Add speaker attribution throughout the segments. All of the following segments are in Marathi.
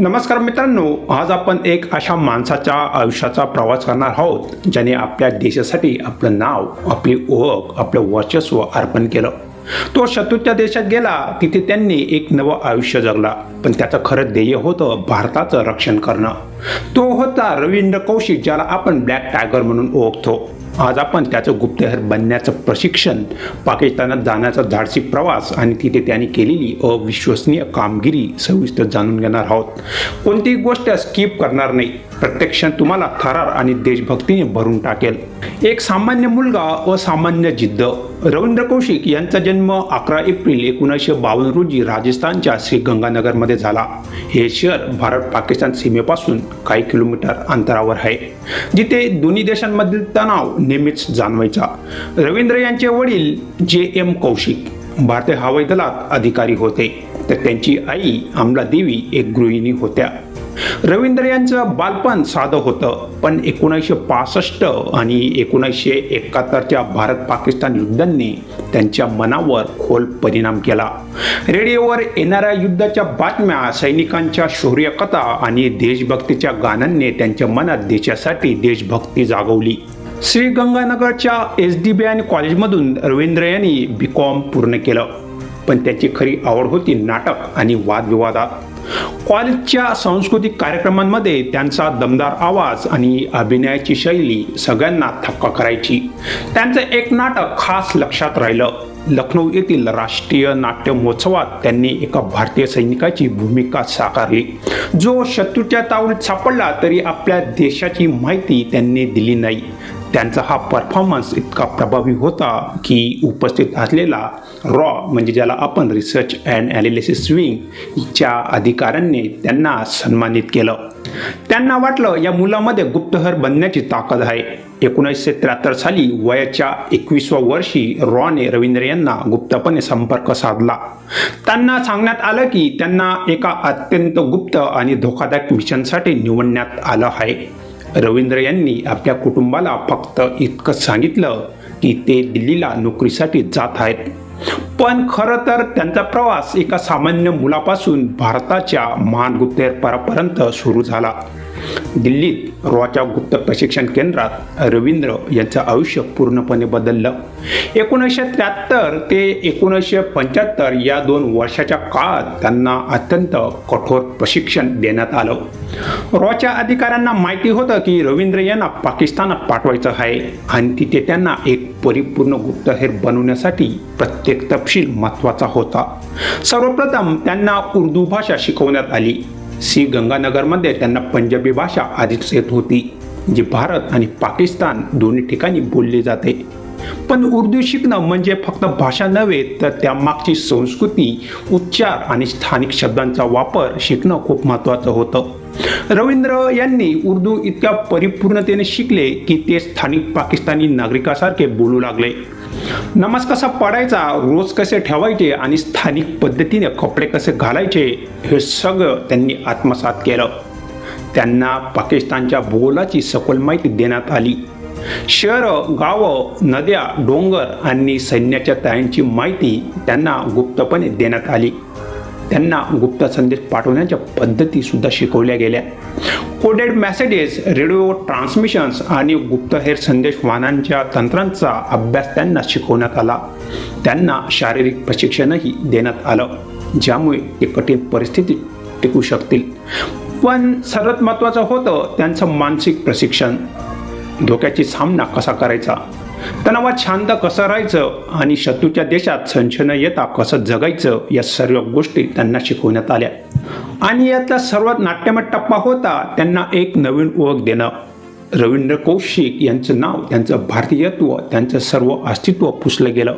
Speaker 1: नमस्कार मित्रांनो आज आपण एक अशा माणसाच्या आयुष्याचा प्रवास करणार आहोत ज्याने आपल्या देशासाठी आपलं नाव आपली ओळख आपलं वर्चस्व अर्पण केलं. तो शत्रूच्या देशात गेला तिथे त्यांनी एक नवं आयुष्य जगला. पण त्याचं खरं ध्येय होतं भारताचं रक्षण करणं. तो होता रवींद्र कौशिक ज्याला आपण ब्लॅक टायगर म्हणून ओळखतो. आज आपण त्याचं गुप्तहेर बनण्याचं प्रशिक्षण पाकिस्तानात जाण्याचा धाडसी प्रवास आणि तिथे त्यांनी केलेली अविश्वसनीय कामगिरी सविस्तर जाणून घेणार आहोत. कोणतीही गोष्ट स्किप करणार नाही. प्रत्यक्ष तुम्हाला थरार आणि देशभक्तीने भरून टाकेल. एक सामान्य मुलगा असामान्य जिद्द. रवींद्र कौशिक यांचा जन्म अकरा एप्रिल एकोणीसशे बावन्न रोजी राजस्थानच्या श्रीगंगानगरमध्ये झाला. हे शहर भारत पाकिस्तान सीमेपासून काही किलोमीटर अंतरावर आहे. जिथे दोन्ही देशांमधील तणाव नेहमीच जाणवायचा रवींद्र यांचे वडील जे एम कौशिक भारतीय हवाई दलात अधिकारी होते. तर त्यांची आई अमला देवी एक गृहिणी होत्या. रवींद्र यांचं बालपण साधं होतं पण एकोणीसशे पासष्ट आणि एकोणीसशे एकाहत्तरच्या भारत पाकिस्तान युद्धांनी त्यांच्या मनावर खोल परिणाम केला. रेडिओवर येणाऱ्या युद्धाच्या बातम्या सैनिकांच्या शौर्यकथा आणि देशभक्तीच्या गाण्यांनी त्यांच्या मनात देशासाठी देशभक्ती जागवली. श्री गंगानगरच्या एस डी बी आणि कॉलेजमधून रवींद्र यांनी बी कॉम पूर्ण केलं. पण त्याची खरी आवड होती नाटक आणि वादविवादात. कॉलेजच्या सांस्कृतिक कार्यक्रमांमध्ये त्यांचा दमदार आवाज आणि अभिनयाची शैली सगळ्यांना थक्का करायची. त्यांचं एक नाटक खास लक्षात राहिलं. लखनौ येथील राष्ट्रीय नाट्य महोत्सवात त्यांनी एका भारतीय सैनिकाची भूमिका साकारली. जो शत्रूच्या तावडीत सापडला तरी आपल्या देशाची माहिती त्यांनी दिली नाही. त्यांचा हा परफॉर्मन्स इतका प्रभावी होता की उपस्थित असलेला रॉ म्हणजे ज्याला आपण रिसर्च अँड ॲनालिसिस स्विंगच्या अधिकाऱ्यांनी त्यांना सन्मानित केलं. त्यांना वाटलं या मुलामध्ये गुप्तहर बनण्याची ताकद आहे. एकोणीसशे त्र्याहत्तर साली वयाच्या एकवीसव्या वर्षी रॉने रवींद्र यांना गुप्तपणे संपर्क साधला. त्यांना सांगण्यात आलं की त्यांना एका अत्यंत गुप्त आणि धोकादायक मिशनसाठी निवडण्यात आलं आहे. रवींद्र यांनी आपल्या कुटुंबाला फक्त इतकं सांगितलं की ते दिल्लीला नोकरीसाठी जात आहेत. पण खरं तर त्यांचा प्रवास एका सामान्य मुलापासून भारताच्या महान गुप्तहेरपरापर्यंत सुरू झाला. दिल्लीत रॉच्या गुप्त प्रशिक्षण केंद्रात रवींद्र यांचं आयुष्य पूर्णपणे बदललं. एकोणीसशे त्र्याहत्तर ते एकोणीसशे पंच्याहत्तर या दोन वर्षाच्या काळात त्यांना अत्यंत कठोर प्रशिक्षण देण्यात आलं. रॉच्या अधिकाऱ्यांना माहिती होतं की रवींद्र यांना पाकिस्तानात पाठवायचं आहे आणि तिथे त्यांना एक परिपूर्ण गुप्तहेर बनवण्यासाठी प्रत्येक तपशील महत्त्वाचा होता. सर्वप्रथम त्यांना उर्दू भाषा शिकवण्यात आली. सी गंगानगरमध्ये त्यांना पंजाबी भाषा आधीच येत होती जी भारत आणि पाकिस्तान दोन्ही ठिकाणी बोलली जाते. पण उर्दू शिकणं म्हणजे फक्त भाषा नव्हे तर त्यामागची संस्कृती उच्चार आणि स्थानिक शब्दांचा वापर शिकणं खूप महत्त्वाचं होतं. रवींद्र यांनी उर्दू इतक्या परिपूर्णतेने शिकले की ते स्थानिक पाकिस्तानी नागरिकासारखे बोलू लागले. नमाज कसा पडायचा रोज कसे ठेवायचे आणि स्थानिक पद्धतीने कपडे कसे घालायचे हे सगळं त्यांनी आत्मसात केलं. त्यांना पाकिस्तानच्या भूगोलाची सखोल माहिती देण्यात आली. शहरं गावं नद्या डोंगर आणि सैन्याच्या तळ्यांची माहिती त्यांना गुप्तपणे देण्यात आली. त्यांना गुप्त संदेश पाठवण्याच्या पद्धती सुद्धा शिकवल्या गेल्या. कोडेड मेसेजेस रेडिओ ट्रान्समिशन्स आणि गुप्तहेर संदेश वाहनांच्या तंत्रांचा अभ्यास त्यांना शिकवण्यात आला. त्यांना शारीरिक प्रशिक्षणही देण्यात आलं ज्यामुळे ते कठीण परिस्थितीत टिकू शकतील. पण सर्वात महत्त्वाचं होतं त्यांचं मानसिक प्रशिक्षण. धोक्याची सामना कसा करायचा? तणावात शांत कसं राहायचं आणि शत्रूच्या देशात संशय न येता कसं जगायचं या सर्व गोष्टी त्यांना शिकवण्यात आल्या. आणि यातला सर्वात नाट्यमय टप्पा होता त्यांना एक नवीन ओळख देणं. रवींद्र कौशिक यांचं नाव त्यांचं भारतीयत्व त्यांचं सर्व अस्तित्व पुसलं गेलं.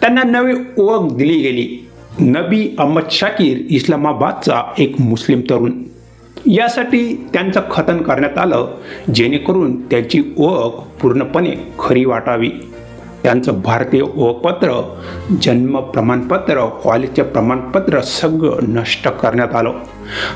Speaker 1: त्यांना नवी ओळख दिली गेली. नबी अहमद शाकीर इस्लामाबादचा एक मुस्लिम तरुण. यासाठी त्यांचं खतन करण्यात आलं जेणेकरून त्याची ओळख पूर्णपणे खरी वाटावी. त्यांचं भारतीय ओळखपत्र जन्म प्रमाणपत्र कॉलेजचे प्रमाणपत्र सगळं नष्ट करण्यात आलं.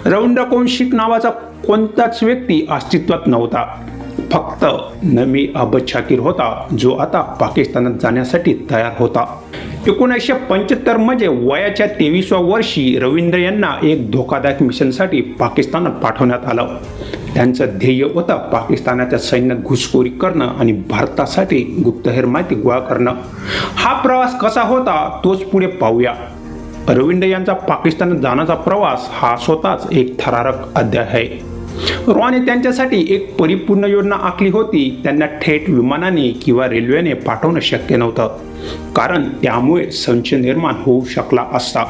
Speaker 1: रवींद्र कौशिक नावाचा कोणताच व्यक्ती अस्तित्वात नव्हता. फक्त नमी अहमद शाकीर होता जो आता पाकिस्तानात जाण्यासाठी तयार होता. एकोणीसशे पंच्याहत्तर म्हणजे वयाच्या तेवीसव्या वर्षी रवींद्र यांना एक धोकादायक मिशनसाठी पाकिस्तानात पाठवण्यात आलं. त्यांचं ध्येय होतं पाकिस्तानाच्या सैन्यात घुसखोरी करणं आणि भारतासाठी गुप्तहेर माहिती गोळा करणं. हा प्रवास कसा होता तोच पुढे पाहूया. रवींद्र यांचा पाकिस्तानात जाण्याचा प्रवास हा स्वतःच एक थरारक अध्याय आहे. रॉने त्यांच्यासाठी एक परिपूर्ण योजना आखली होती. त्यांना थेट विमानाने किंवा रेल्वेने पाठवणं शक्य नव्हतं. कारण त्यामुळे संशय निर्माण होऊ शकला असता.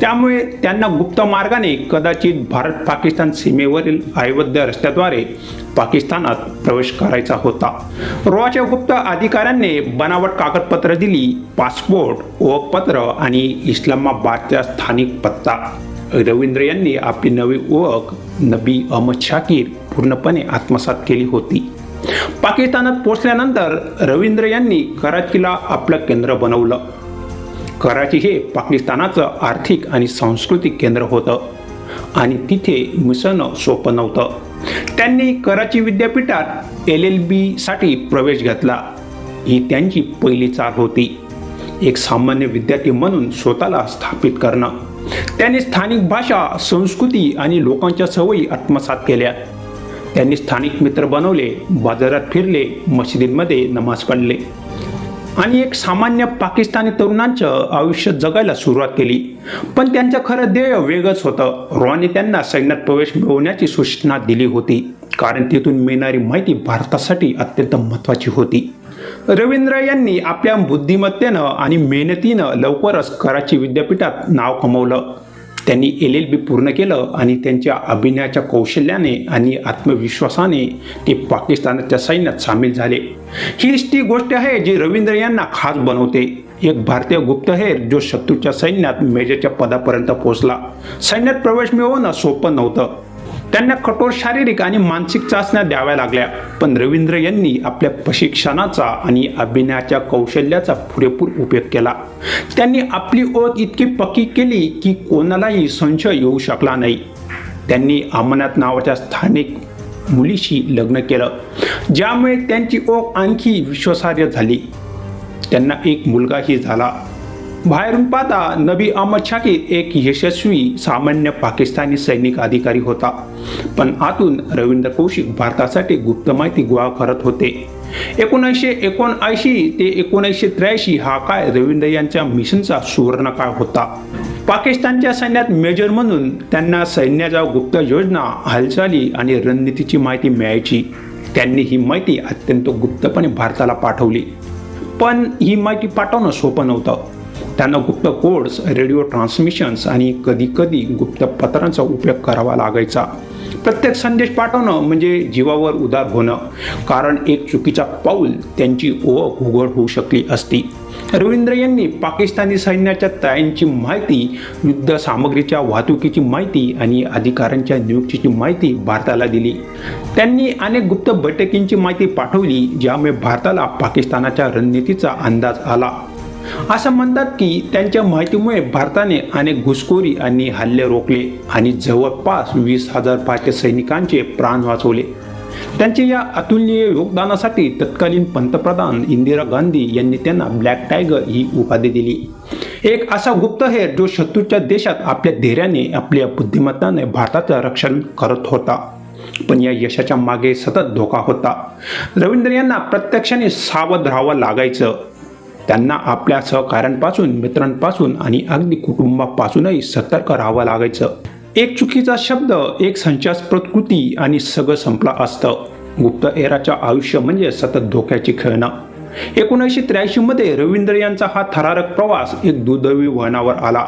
Speaker 1: त्यामुळे त्यांना गुप्त मार्गाने कदाचित भारत पाकिस्तान सीमेवरील अवैध रस्त्याद्वारे पाकिस्तानात प्रवेश करायचा होता. रॉच्या गुप्त अधिकाऱ्यांनी बनावट कागदपत्र दिली पासपोर्ट ओळखपत्र आणि इस्लामाबादचा स्थानिक पत्ता. रवींद्र यांनी आपली नवी ओळख नबी अहमद शाकीर पूर्णपणे आत्मसात केली होती. पाकिस्तानात पोचल्यानंतर रवींद्र यांनी कराचीला आपलं केंद्र बनवलं. कराची हे पाकिस्तानाचं आर्थिक आणि सांस्कृतिक केंद्र होतं. आणि तिथे मिसळणं सोपं नव्हतं. त्यांनी कराची विद्यापीठात एल एल बीसाठी प्रवेश घेतला. ही त्यांची पहिली चाल होती. एक सामान्य विद्यार्थी म्हणून स्वतःला स्थापित करणं. त्यांनी स्थानिक भाषा संस्कृती आणि लोकांच्या सवयी आत्मसात केल्या. त्यांनी स्थानिक मित्र बनवले बाजारात फिरले मशिदींमध्ये नमाज पडले आणि एक सामान्य पाकिस्तानी तरुणांचं आयुष्य जगायला सुरुवात केली. पण त्यांचं खरं ध्येय वेगळंच होतं. रॉने त्यांना सैन्यात प्रवेश मिळवण्याची सूचना दिली होती. कारण तिथून मिळणारी माहिती भारतासाठी अत्यंत महत्त्वाची होती. रवींद्र यांनी आपल्या बुद्धिमत्तेनं आणि मेहनतीनं लवकरच कराची विद्यापीठात नाव कमवलं. त्यांनी एल एल बी पूर्ण केलं आणि त्यांच्या अभिनयाच्या कौशल्याने आणि आत्मविश्वासाने ते पाकिस्तानाच्या सैन्यात सामील झाले. हीच ती गोष्ट आहे जी रवींद्र यांना खास बनवते. एक भारतीय गुप्तहेर जो शत्रूच्या सैन्यात मेजरच्या पदापर्यंत पोहोचला. सैन्यात प्रवेश मिळवणं सोपं नव्हतं. त्यांना कठोर शारीरिक आणि मानसिक चाचण्या द्याव्या लागल्या. पण रवींद्र यांनी आपल्या प्रशिक्षणाचा आणि अभिनयाच्या कौशल्याचा पुरेपूर उपयोग केला. त्यांनी आपली ओळख इतकी पक्की केली की कोणालाही संशय येऊ शकला नाही. त्यांनी अमरनाथ नावाच्या स्थानिक मुलीशी लग्न केलं. ज्यामुळे त्यांची ओळख आणखी विश्वासार्ह झाली. त्यांना एक मुलगाही झाला. बाहेरून पाहता नबी अहमद शाकीर एक यशस्वी सामान्य पाकिस्तानी सैनिक अधिकारी होता. पण आतून रवींद्र कौशिक भारतासाठी गुप्त माहिती गोळा करत होते. एकोणीसशे एकोणऐंशी ते एकोणीसशे त्र्याऐंशी हा काय रवींद्र यांच्या मिशनचा सुवर्णकाळ होता. पाकिस्तानच्या सैन्यात मेजर म्हणून त्यांना सैन्याच्या गुप्त योजना हालचाली आणि रणनीतीची माहिती मिळायची. त्यांनी ही माहिती अत्यंत गुप्तपणे भारताला पाठवली. पण ही माहिती पाठवणं सोपं नव्हतं. त्यांना गुप्त कोड्स रेडिओ ट्रान्समिशन्स आणि कधीकधी गुप्त पत्रांचा उपयोग करावा लागायचा. प्रत्येक संदेश पाठवणं म्हणजे जीवावर उदार होणं. कारण एक चुकीचा पाऊल त्यांची ओळख उघड होऊ शकली असती. रवींद्र यांनी पाकिस्तानी सैन्याच्या तयांची माहिती युद्ध सामग्रीच्या वाहतुकीची माहिती आणि अधिकाऱ्यांच्या नियुक्तीची माहिती भारताला दिली. त्यांनी अनेक गुप्त बैठकींची माहिती पाठवली ज्यामुळे भारताला पाकिस्तानाच्या रणनीतीचा अंदाज आला. असं म्हणतात की त्यांच्या माहितीमुळे भारताने अनेक घुसखोरी आणि हल्ले रोखले आणि जवळपास वीस हजार भारतीय सैनिकांचे प्राण वाचवले. त्यांच्या या अतुलनीय योगदानासाठी तत्कालीन पंतप्रधान इंदिरा गांधी यांनी त्यांना ब्लॅक टायगर ही उपाधी दिली. एक असा गुप्तहेर जो शत्रूच्या देशात आपल्या धैर्याने आपल्या बुद्धिमत्ताने भारताचं रक्षण करत होता. पण या यशाच्या मागे सतत धोका होता. रवींद्र यांना प्रत्यक्षाने सावध राहावं लागायचं. त्यांना आपल्या सहकाऱ्यांपासून मित्रांपासून आणि अगदी कुटुंबापासूनही सतर्क राहावं लागायचं. एक चुकीचा शब्द एक संचास्पद कृती आणि सगळं संपलं असतं. गुप्त एराच्या आयुष्य म्हणजे सतत धोक्याची खेळणं. एकोणीसशे त्र्याऐंशीमध्ये रवींद्र यांचा हा थरारक प्रवास एक दुर्दैवी वळणावर आला.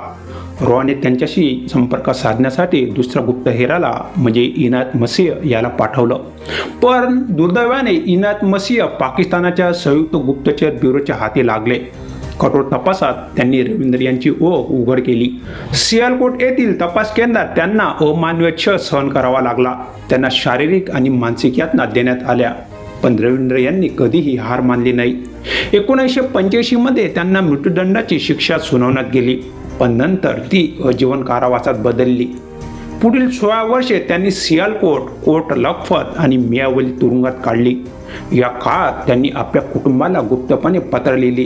Speaker 1: रॉने त्यांच्याशी संपर्क साधण्यासाठी दुसऱ्या गुप्तहेराला म्हणजे इनात मसीह याला पाठवलं. पण दुर्दैवाने इनात मसीह पाकिस्तानाच्या संयुक्त गुप्तचर ब्युरोच्या हाती लागले. कठोर तपासात त्यांनी रवींद्र यांची ओळख उघड केली. सियालकोट येथील तपास केंद्रात त्यांना अमानवीय छळ सहन करावा लागला. त्यांना शारीरिक आणि मानसिक यातना देण्यात आल्या. पण रवींद्र यांनी कधीही हार मानली नाही. एकोणीसशे पंच्याऐंशीमध्ये त्यांना मृत्यूदंडाची शिक्षा सुनावण्यात गेली. पण नंतर ती आजीवन कारावासात बदलली. पुढील सोळा वर्षे त्यांनी सियालकोट कोट लखपत आणि मियावली तुरुंगात काढली. या काळात त्यांनी आपल्या कुटुंबाला गुप्तपणे पत्र लिहिली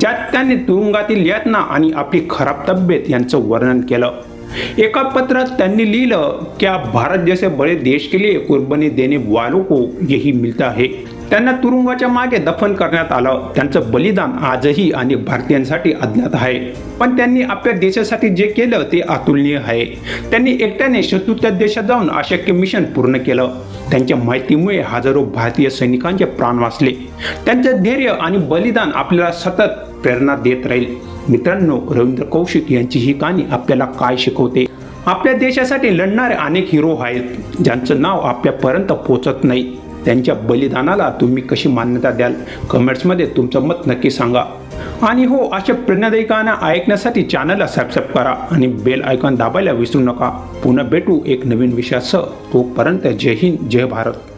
Speaker 1: ज्यात त्यांनी तुरुंगातील यातना आणि आपली खराब तब्येत यांचं वर्णन केलं. एका पत्रात त्यांनी लिहिलं की भारत जैसे बड़े देश के लिए कुर्बानी देने वालों को यही मिलता है. त्यांना तुरुंगाच्या मागे दफन करण्यात आलं. त्यांचं बलिदान आजही अनेक भारतीयांसाठी अज्ञात आहे. पण त्यांनी आपल्या देशासाठी जे केलं ते अतुलनीय आहे. त्यांनी एकट्याने शत्रूच्या देशात जाऊन अशक्य मिशन पूर्ण केलं. त्यांच्या माहितीमुळे हजारो भारतीय सैनिकांचे प्राण वाचले. त्यांचं धैर्य आणि बलिदान आपल्याला सतत प्रेरणा देत राहील. मित्रांनो रवींद्र कौशिक यांची ही कहाणी आपल्याला काय शिकवते? आपल्या देशासाठी लढणारे अनेक हिरो आहेत. ज्यांचं नाव आपल्यापर्यंत पोचत नाही. त्यांच्या बलिदानाला तुम्ही कशी मान्यता द्याल? कमेंट्समध्ये तुमचं मत नक्की सांगा. आणि हो अशा प्रेरणादायी गाणं ऐकण्यासाठी चॅनलला सबस्क्राईब करा आणि बेल आयकॉन दाबायला विसरू नका. पुन्हा भेटू एक नवीन विषयासह. तोपर्यंत जय हिंद जय भारत.